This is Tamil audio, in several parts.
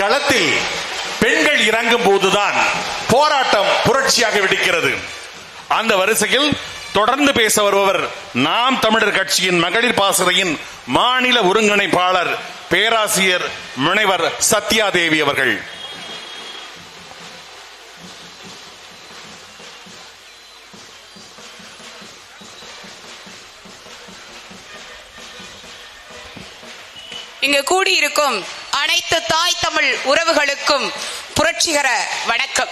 களத்தில் பெண்கள் இறங்கும் போதுதான் போராட்டம் புரட்சியாக வெடிக்கிறது. அந்த வரிசையில் தொடர்ந்து பேச வருபவர் நாம் தமிழர் கட்சியின் மகளிர் பாசறையின் மாநில ஒருங்கிணைப்பாளர் பேராசிரியர் முனைவர் சத்யாதேவி அவர்கள். இங்கு கூடியிருக்கும் அனைத்து தாய் தமிழ் உறவுகளுக்கும் புரட்சிகர வணக்கம்.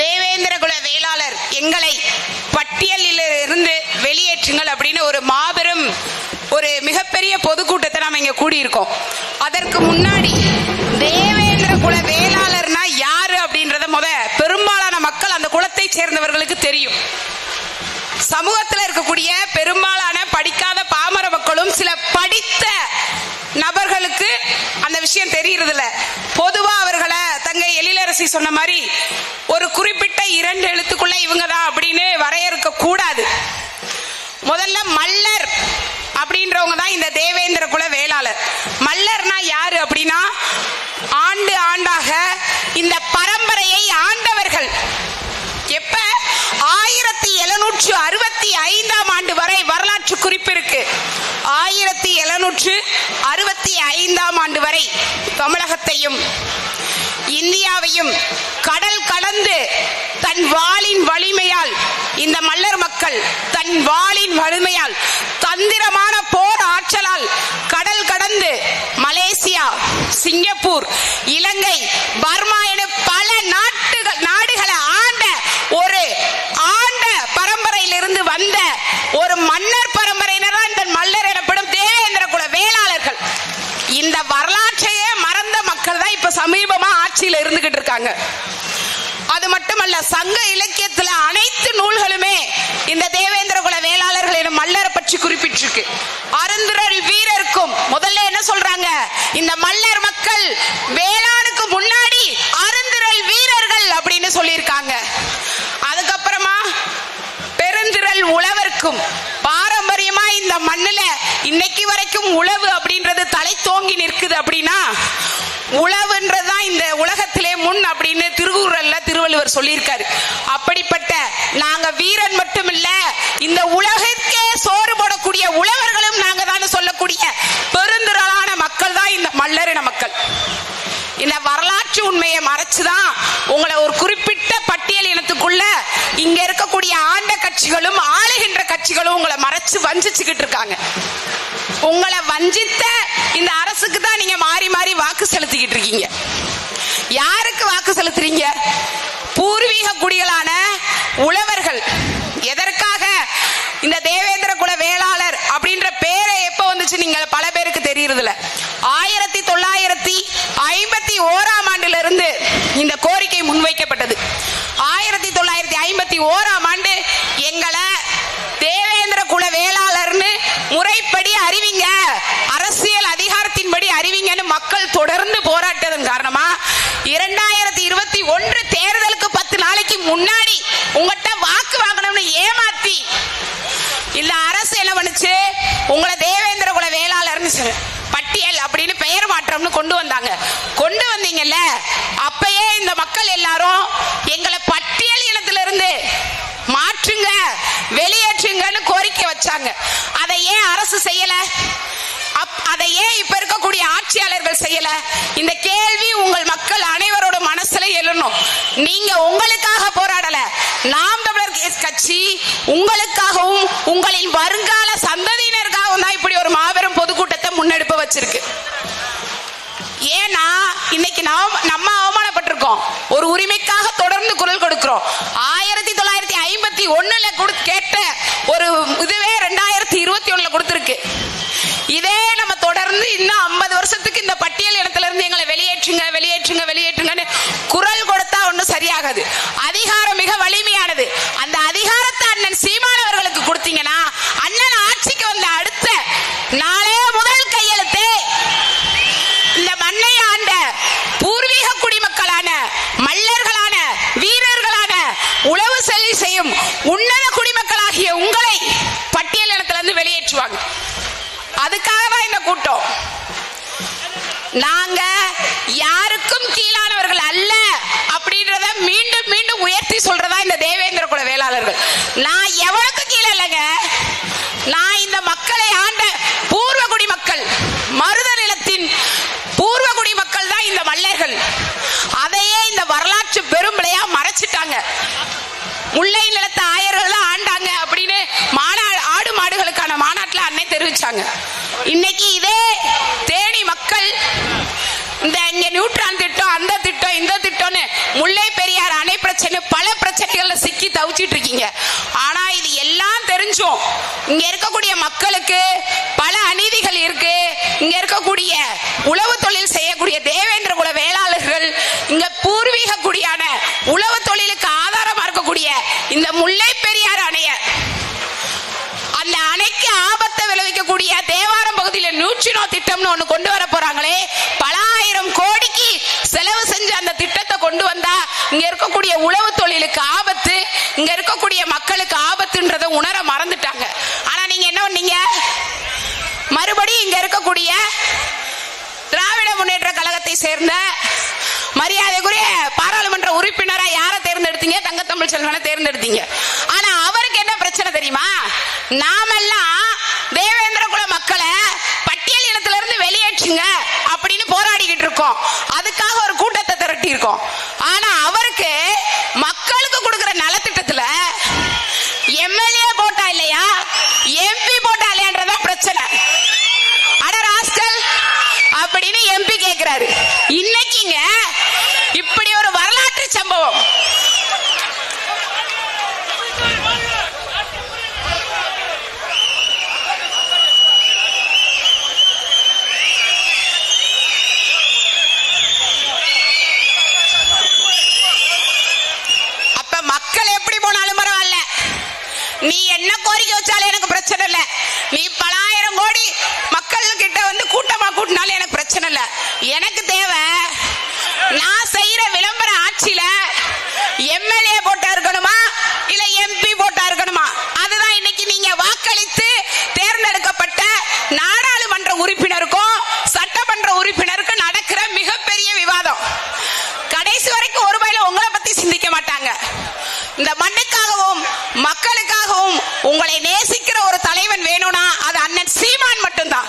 தேவேந்திரகுல வேளாளர் எங்களை பட்டியலில் இருந்து வெளியேற்றுங்கள் அப்படின்னு ஒரு மாபெரும் ஒரு மிகப்பெரிய பொதுக்கூட்டத்தை நாம் இங்க கூடியிருக்கோம். அதற்கு முன்னாடி தேவேந்திர குல வேளாளர்னா யாரு அப்படின்றத முத பெரும்பாலான மக்கள் அந்த குலத்தை சேர்ந்தவர்களுக்கு தெரியும். சமூகத்தில் இருக்கக்கூடிய பெரும்பாலான படிக்காத அவர்களுக்கு அந்த விஷயம் தெரியறது இல்ல பொதுவா அவர்களை தங்க எழிலரசி சொன்ன மாதிரி ஒரு குறிப்பிட்ட இரண்டு எழுத்துக்குள்ள இவங்க தான் அப்படின்னு வரையறுக்க கூடாது. முதல்ல மல்லர் அப்படின்றவங்க தான் இந்த தேவேந்திர குல வேளாளர். மல்லர்னா யாரு அப்படின்னா ஆண்டு ஆண்டாக இந்த பரம்பரையை ஆண்டவர்கள். எப்ப? ஆயிரத்தி எழுநூற்று அறுபத்தி ஐந்தாம் வரலாற்று குறிப்பு இருக்கு. ஆயிரத்தி எழுநூற்று அறுபத்தி ஐந்தாம் ஆண்டு வரை தமிழகத்தையும் இந்தியாவையும் கடல் கடந்து தன் வாளின் வலிமையால் இந்த மல்லர் மக்கள் தன் வாளின் வலிமையால் தந்திரமான போர் ஆற்றலால் கடல் கடந்து மலேசியா சிங்கப்பூர் இலங்கை பர்மா என பல நாட்டுகள் நாடுகளை ஆண்ட ஒரு ஆண்ட பரம்பரையிலிருந்து வந்த ஒரு மன்னர் பரம்பரையினர் தான் இந்த மல்லர் எனப்படும் தேவேந்திர குல வேளாளர்கள் இந்த வரலாற்றையே மறந்த மக்கள் தான் இப்ப சமீபமா ஆட்சியில இருக்காங்க அது மட்டுமல்ல சங்க இலக்கியத்துல அனைத்து நூல்களுமே இந்த தேவேந்திர குல வேளாளர்கள் எனும் மல்லரை பற்றி குறிப்பிட்டிருக்கு. அருந்திரல் வீரருக்கும் முதல்ல என்ன சொல்றாங்க? இந்த மல்லர் மக்கள் வேளாணுக்கு முன்னாடி அருந்திரல் வீரர்கள் அப்படின்னு சொல்லியிருக்காங்க. அதுக்கப்புறமா பெருந்திரல் உழவர்க்கும் பாரம்பரியமா இந்த மண்ணுல இன்னைக்கு வரைக்கும் உழவு அப்படி தலை தோங்கி நிற்குது அப்படின்னா உழவுன்றதுதான் இந்த உலகத்திலே முன் அப்படின்னு திருக்குறள்ல திருவள்ளுவர் சொல்லியிருக்காரு. அப்படிப்பட்ட நாங்க வீரன் மட்டும் இல்ல இந்த உலகிற்கே சோறு போடக்கூடிய உழவர்களும் நாங்க தான் சொல்லக்கூடிய பெருந்திரளான மக்கள் தான் இந்த மல்லரின மக்கள். இந்த வரலாற்று உண்மையை மறைச்சுதான் உங்களை ஒரு குறிப்பிட்ட பட்டியல் இனத்துக்குள்ள இங்க இருக்கக்கூடிய ஆண்ட கட்சிகளும் ஆளுகின்ற கட்சிகளும் உங்களை மறைச்சு வஞ்சிச்சுக்கிட்டு இருக்காங்க. உங்களை வஞ்சித்த இந்த அரசுக்கு தான் நீங்க மாறி மாறி வாக்கு செலுத்திக்கிட்டு இருக்கீங்க. யாருக்கு வாக்கு செலுத்துறீங்க? பூர்வீக குடிகளான உழவர்கள். எதற்காக இந்த தேவேந்திர குல வேளாளர் அப்படின்ற பேரை எப்ப வந்துச்சு நீங்க? பல பேருக்கு தெரியறதில்ல. ஆயிரத்தி தொள்ளாயிரத்தி ஐம்பத்தி ஓராம் ஆண்டுல இருந்து இந்த கோரிக்கை முன்வைக்கப்பட்டது. ஆயிரத்தி தொள்ளாயிரத்தி ஐம்பத்தி ஓராம் ஆண்டு எங்களை தேவேந்திர குல வேளாளர்னு முறைப்படி அறிவிங்க. அரசியல் அதிகாரத்தின்படி அறிவிங்கன்னு மக்கள் தொடர்ந்து போராட்டதன் காரணமா? இரண்டாயிரத்தி இருபத்தி ஒன்று தேர்தலுக்கு பத்து நாளைக்கு முன்னாடி உங்கள்கிட்ட வாக்கு வாங்கணும்னு ஏமாத்தி. இந்த அரசு என்ன பண்ணுச்சு? உங்களை தேவேந்திர குல வேளாளர்னு பட்டியல் அப்படின்னு பெயர் மாற்றம்னு கொண்டு வந்தாங்க. கொண்டு வந்தீங்கல்ல? அப்பயே இந்த மக்கள் எல்லாரும் எங்களை பட்டியல் இனத்திலிருந்து மாற்றுங்க வெளியேற்றுங்கன்னு செஞ்சாங்க அதை ஏன் அரசு செய்யல? அதை ஏன் இப்ப இருக்கக்கூடிய ஆட்சியாளர்கள் செய்யல? இந்த கேள்வி உங்கள் மக்கள் அனைவரோட மனசுல எழணும். நீங்க உங்களுக்காக போராடல. நாம் தமிழர் கட்சி உங்களுக்காகவும் உங்களின் வருங்கால சந்ததியினருக்காகவும் தான் இப்படி ஒரு மாபெரும் பொதுக்கூட்டத்தை முன்னெடுப்பு வச்சிருக்கு. ஏன்னா இன்னைக்கு நாம் நம்ம அவமானப்பட்டிருக்கோம். ஒரு உரிமைக்காக தொடர்ந்து குரல் கொடுக்கிறோம். ஆயிரத்தி தொள்ளாயிரத்தி ஒண்ணுல கொடு கேட்ட ஒரு இதுவே ரெண்டாயிரத்தி இருபத்தி ஒண்ணுல கொடுத்துருக்கு. இதே நம்ம தொடர்ந்து இன்னும் ஐம்பது வருஷத்துக்கு இந்த பட்டியல் இடத்துல இருந்து எங்களை வெளியேற்றுங்க வெளியேற்றுங்க வெளியேற்றுங்கன்னு குரல் கொடுத்தா ஒண்ணும் சரியாகாது. அதிகாரம் மிக வலிமையானது. அந்த அதிகாரத்தை அண்ணன் நாங்க யாருக்கும் கீழானவர்கள் அல்ல அப்படின்றத மீண்டும் மீண்டும் உயர்த்தி சொல்றதா இந்த தேவேந்திர குல வேளாளர்கள். நான் எவனுக்கு கீழே இல்லைங்க. நான் இந்த மக்களை ஆண்ட பூர்வகுடி மக்கள் மருத நிலத்தின் பூர்வகுடி மக்கள் தான் இந்த மல்லர்கள் அதையே இந்த வரலாற்று பெரும்பிளையா மறைச்சிட்டாங்க. முல்லை நிலத்தை ஆயர்கள் ஆண்டாங்க அப்படின்னு மாநாடு ஆடு மாடுகளுக்கான மாநாட்டில் அன்னை தெரிவிச்சாங்க. இன்னைக்கு இதே திட்டம் இந்த திட்டம்னு முல்லை பெரியார் அணை பிரச்சனை பல பிரச்சனைகள்ல சிக்கி தவிச்சிட்டு இருக்கீங்க ஆனா இது எல்லாம் தெரிஞ்சும். இங்க இருக்கக்கூடிய மக்களுக்கு பல அநீதிகள் இருக்கு. இங்க இருக்கக்கூடிய உழவு தொழில் செய்யக்கூடிய தேவேந்திர குல வேளாளர்கள் இங்க பூர்வீக குடியான உழவு தொழிலுக்கு ஆதாரமா இருக்கக்கூடிய இந்த முல்லை பெரியார் அணைய அந்த அணைக்கு ஆபத்தை விளைவிக்கக்கூடிய தேவாரம் பகுதியில நியூட்ரினோ திட்டம்னு ஒன்று கொண்டு வர போறாங்களே. அந்த திட்டத்தை கொண்டு வந்தா இங்க இருக்கக்கூடிய உழவு தொழிலுக்கு ஆபத்து இங்க இருக்கக்கூடிய மக்களுக்கு ஆபத்துன்றதை உணர மறந்துட்டாங்க. ஆனா நீங்க என்ன பண்ணீங்க? மறுபடியும் இங்க இருக்கக்கூடிய திராவிட முன்னேற்ற கழகத்தை சேர்ந்த மரியாதைக்குரிய பாராளுமன்ற உறுப்பினரா யாரை தேர்ந்தெடுத்தீங்க? தங்கத்தமிழ் செல்வனை தேர்ந்தெடுத்தீங்க. ஆனா அவருக்கு என்ன பிரச்சனை தெரியுமா? நாம தேவேந்திர குல மக்களை பட்டியல் இனத்துல இருந்து வெளியேற்றுங்க அப்படின்னு போராடிக்கிட்டு இருக்கோம் அதுக்காக ஒரு கூட்டத்தை திரட்டி இருக்கோம் மக்களுக்கு மக்களுக்கு கொடுக்கிற நலத்திட்டத்துல எம்எல்ஏ போட்டா இல்லையா? எம்பி போட்டா இல்லையான்றதா பிரச்சனை. அட ராஸ்கல் அப்படின்னு எம்பி கேக்குறாரு. இன்னைக்கு இப்படி ஒரு வரலாற்று சம்பவம் அப்ப மக்கள் எப்படி போனாலும் பரவாயில்ல. நீ என்ன கோரிக்கை வச்சாலும் எனக்கு பிரச்சனை இல்ல. நீ பலாயிரம் கோடி மக்கள் கிட்ட வந்து கூட்டமா கூட்டினாலும் எனக்கு பிரச்சனை இல்ல. எனக்கு தேவை நான் செய்யற விளம்பர ஆட்சியில எம்எல்ஏ போட்டா இருக்கணுமா இல்ல எம்பி போட்டா இருக்கணுமா அதுதான் இன்னைக்கு நீங்க வாக்களித்து தேர்ந்தெடுக்கப்பட்ட நாடாளுமன்ற உறுப்பினருக்கும் சட்டமன்ற உறுப்பினருக்கும் நடக்கிற மிகப்பெரிய விவாதம் கடைசி வரைக்கும் ஒரு பயில உங்களை பத்தி சிந்திக்க மாட்டாங்க இந்த மண்ணுக்காகவும் மக்களுக்காகவும் உங்களை நேசிக்கிற ஒரு தலைவன் வேணும்னா அது அண்ணன் சீமான் மட்டும்தான்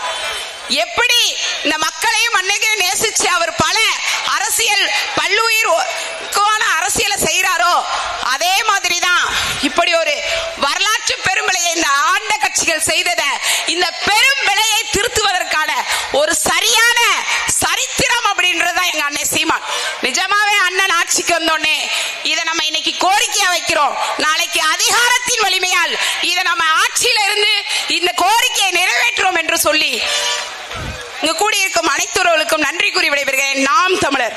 எப்படி இந்த மக்களையும் மண்ணுக்கையும் நேசிச்சு அவர் பல அரசியல் பல்லுயிர்க்கான அரசியலை செய்யறாரோ அதே மாதிரி தான் இப்படி ஒரு வரலாற்று பெரும்பிழையை இந்த ஆண்ட கட்சிகள் செய்தத இந்த பெரும் விலையை திருத்துவதற்கான ஒரு சரியான சரித்திரம் அப்படின்றதுதான் எங்க அண்ணன் சீமான் நிஜமாவே அண்ணன் ஆட்சிக்கு வந்தோடனே இதை நம்ம இன்னைக்கு கோரிக்கையா வைக்கிறோம் நாளைக்கு அதிகாரத்தின் வலிமையால் இதை நம்ம ஆட்சியில இருந்து இந்த கோரிக்கையை நிறைவேற்றுவோம் என்று சொல்லி இங்கு கூடியிருக்கும் அனைத்துறவுகளுக்கும் நன்றி கூறி விடைபெறுகிறேன். நாம் தமிழர்.